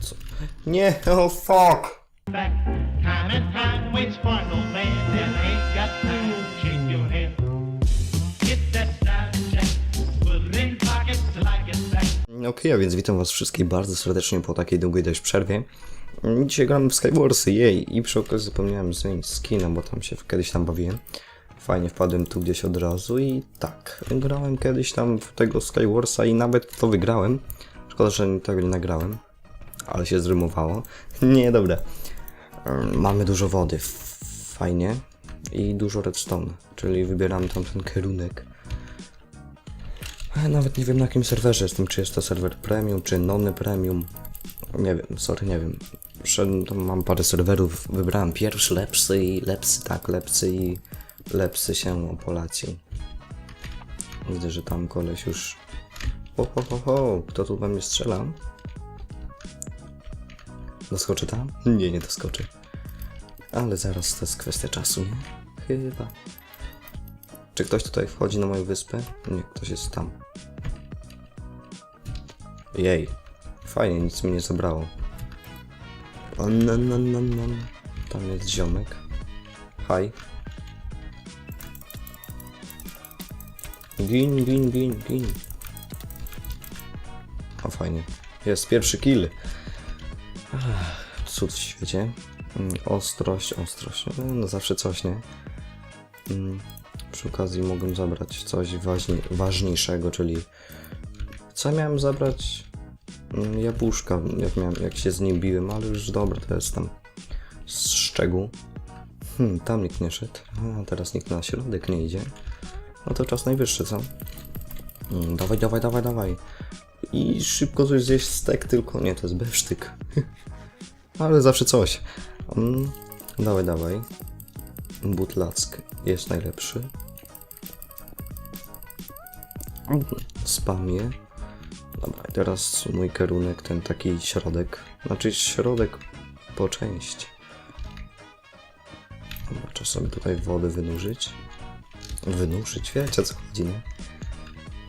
Co? Nie, oh fuck! back. Time and time waits for no man and ain't got time to shake your head. Get that style check, put it in pockets like it's back. Okej, a więc witam was wszystkich bardzo serdecznie po takiej długiej dość przerwie. Dzisiaj gram w Skywarsy, jej, i przy okazji zapomniałem zmienić skina, bo tam się kiedyś tam bawiłem. Fajnie wpadłem tu gdzieś od razu i tak, grałem kiedyś tam w tego Skywarsa i nawet to wygrałem. Szkoda, że tego nie nagrałem, ale się zrymowało. Nie, dobra. Ym, Mamy dużo wody, fajnie. I dużo redstone, czyli wybieramy tam ten kierunek. A Nawet nie wiem na jakim serwerze jestem, czy jest to serwer premium, czy nony premium. Nie wiem, sorry, nie wiem. Tam mam parę serwerów, wybrałem pierwszy, lepszy i lepszy, tak, lepszy i lepszy się o Polacji. Widzę, że tam koleś już... Ho, ho, ho, ho, kto tu we mnie strzela? Doskoczy tam? Nie, nie doskoczy. Ale zaraz to jest kwestia czasu, nie? Chyba. Czy ktoś tutaj wchodzi na moją wyspę? Nie, ktoś jest tam. Jej. Fajnie, nic mi nie zabrało. O, na, na, na, na. Tam jest ziomek. Haj. Gin, gin, gin, gin. O, fajnie. Jest pierwszy kill. Cud w świecie. Mm, Ostrość, ostrość. No, no zawsze coś, nie? Mm, Przy okazji mogłem zabrać coś ważni, ważniejszego, czyli co miałem zabrać? Mm, Jabłuszka, jak, miałem, jak się z nim biłem, ale już dobra, to jest tam z szczegół. Hmm, tam nikt nie szedł, a teraz nikt na środek nie idzie. No to czas najwyższy, co? Mm, dawaj, dawaj, dawaj, dawaj. I szybko coś zjeść stek, tylko nie, to jest bewsztyk. ale zawsze coś. Mm, dawaj, dawaj. Butlack jest najlepszy. Spamie. Dobra, teraz mój kierunek, ten taki środek. Znaczy środek po części. Dobra, sobie tutaj wodę wynurzyć. Wynurzyć, wiecie co chodzi, nie?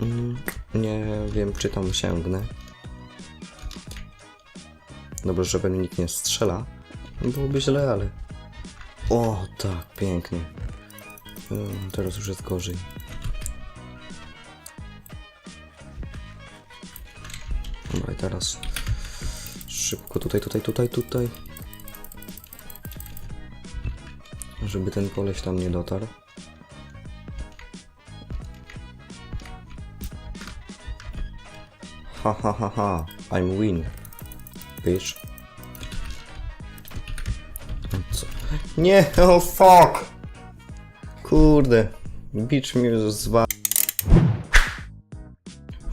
Mm, nie wiem, czy tam sięgnę. Dobrze, że we mnie nikt nie strzela. Byłoby źle, ale... O, tak, pięknie. Ym, Teraz już jest gorzej. Dobra, i teraz szybko tutaj, tutaj, tutaj, tutaj. Żeby ten koleś tam nie dotarł. Ha ha ha ha, I'm win. Bitch. Co? Nie, oh fuck! Kurde, bicz mi zwa...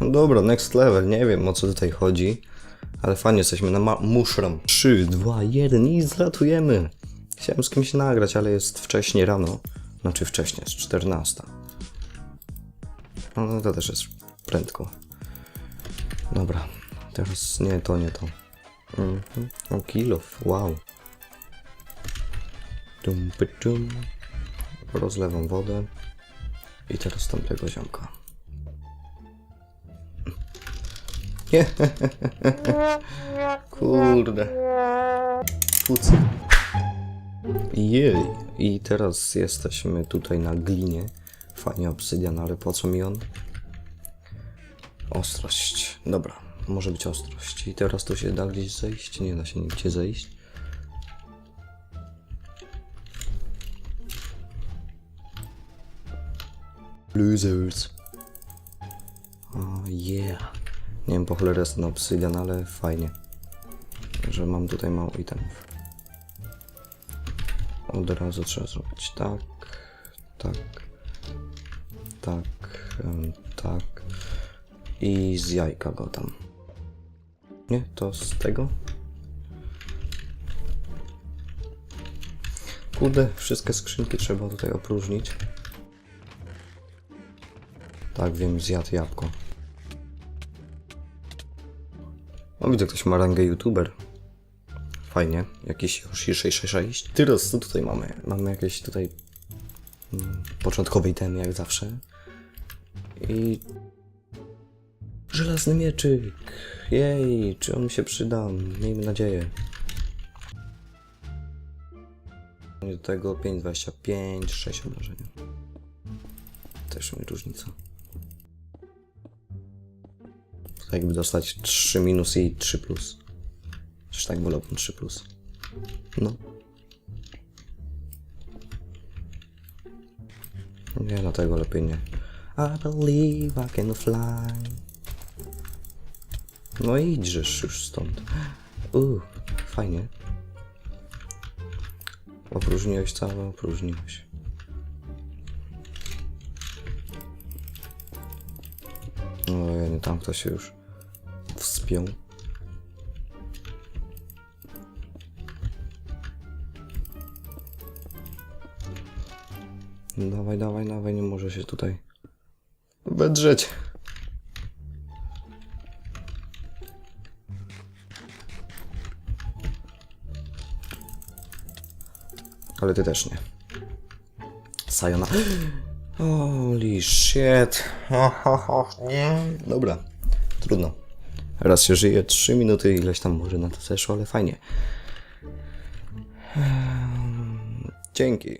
No dobra, next level, nie wiem o co tutaj chodzi, ale fajnie jesteśmy na mushroom. 3, 2, 1 i zlatujemy. Chciałem z kimś nagrać, ale jest wcześnie rano. Znaczy wcześnie, jest 14. No to też jest prędko. Dobra, teraz nie to, nie to. Mhm. O, kilof, wow. Dum, dum. Rozlewam wodę. I teraz tamtego ziomka. Nie. Kurde. Pucy. Jej. I teraz jesteśmy tutaj na glinie. Fajnie obsydian, ale po co mi on? Ostrość. Dobra, może być ostrość. I teraz tu się da gdzieś zejść? Nie da się nigdzie zejść. Losers. O yeah. Nie wiem po cholerę jest ten obsydian, ale fajnie. Że mam tutaj mało itemów. Od razu trzeba zrobić tak, tak, tak, tak. I z jajka go tam. Nie, to z tego. Kurde, wszystkie skrzynki trzeba tutaj opróżnić. Tak, wiem, zjadł jabłko. O, widzę, ktoś ma rangę youtuber. Fajnie, jakiś Yoshi 666. Teraz co tutaj mamy? Mamy jakieś tutaj mm, początkowe jak zawsze. I Żelazny mieczyk. Jej, czy on mi się przyda? Miejmy nadzieję. Do tego 5,25, 6 obrażenia. Też mi różnica. Tak jakby dostać 3 minus i 3 plus. Czy tak wolałbym 3 plus. No. Nie, na tego lepiej nie. I believe I can fly. No i idźesz już stąd. Uuu, fajnie. Opróżniłeś całe, opróżniłeś. O, ja nie tam ktoś się już wspiął. Dawaj, dawaj, dawaj, nie może się tutaj wedrzeć. Ale ty też nie. Sayona. Holy shit. nie. Dobra, trudno. Raz się żyje 3 minuty, ileś tam może na to zeszło, ale fajnie. Ehm, Dzięki.